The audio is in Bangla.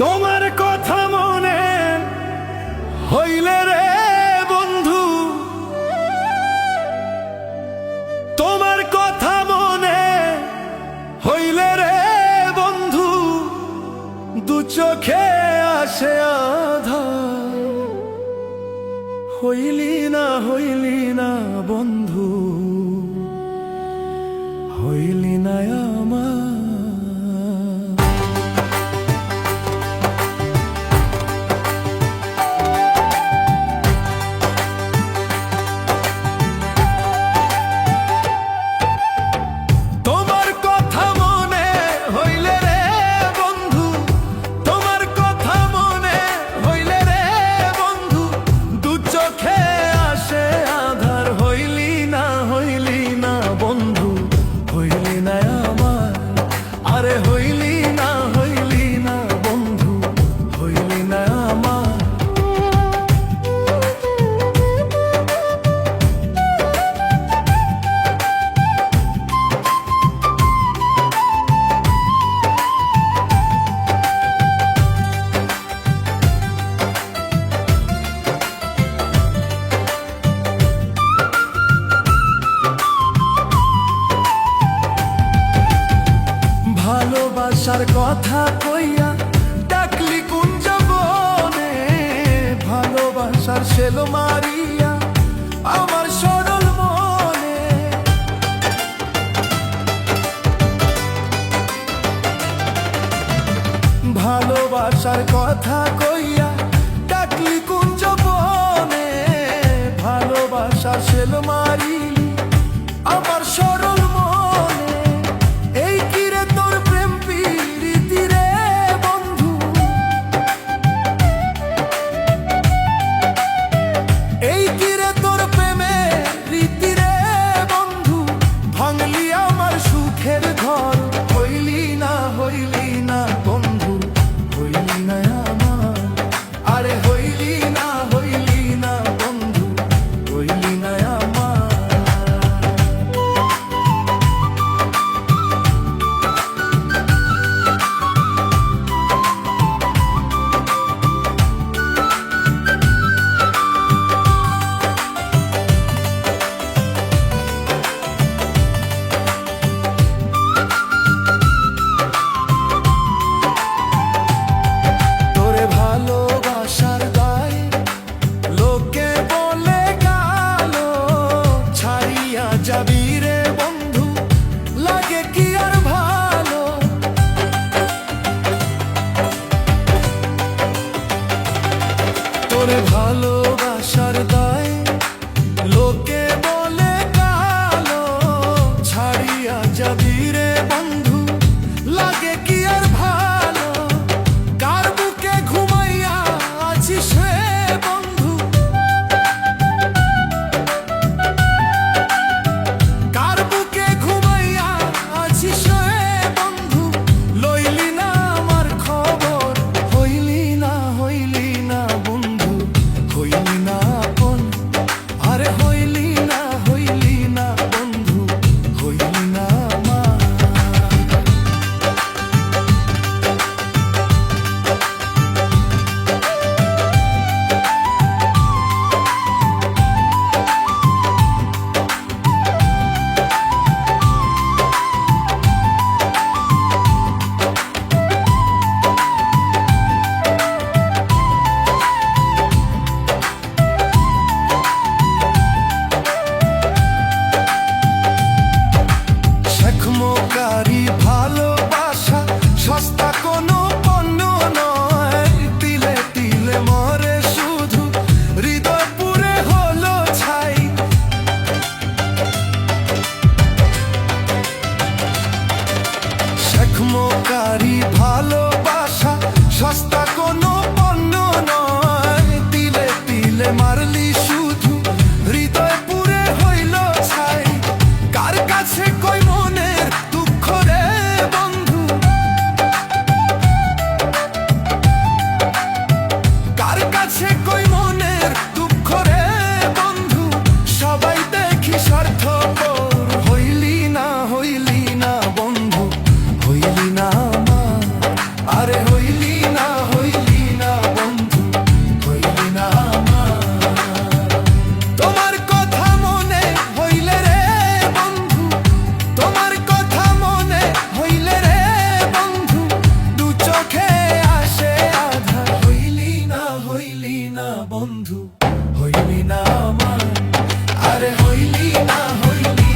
তোমার কথা মনে হইলে রে বন্ধু। তোমার কথা মনে হইলে রে বন্ধু। দু চোখে আসে আধা হইলি না হইলি না বন্ধু। হইলি না আমার কথা কইয়া ডাকলি কোন যাবনে ভালোবাসার সেল মারিয়া আমার সরল মনে। ভালোবাসার কথা কইয়া ডাকলি কোন যাবনে ভালোবাসার সেল মারিয়া তোরে ভালো বন্ধু হইলি না আমার আরে হইলি না হইলি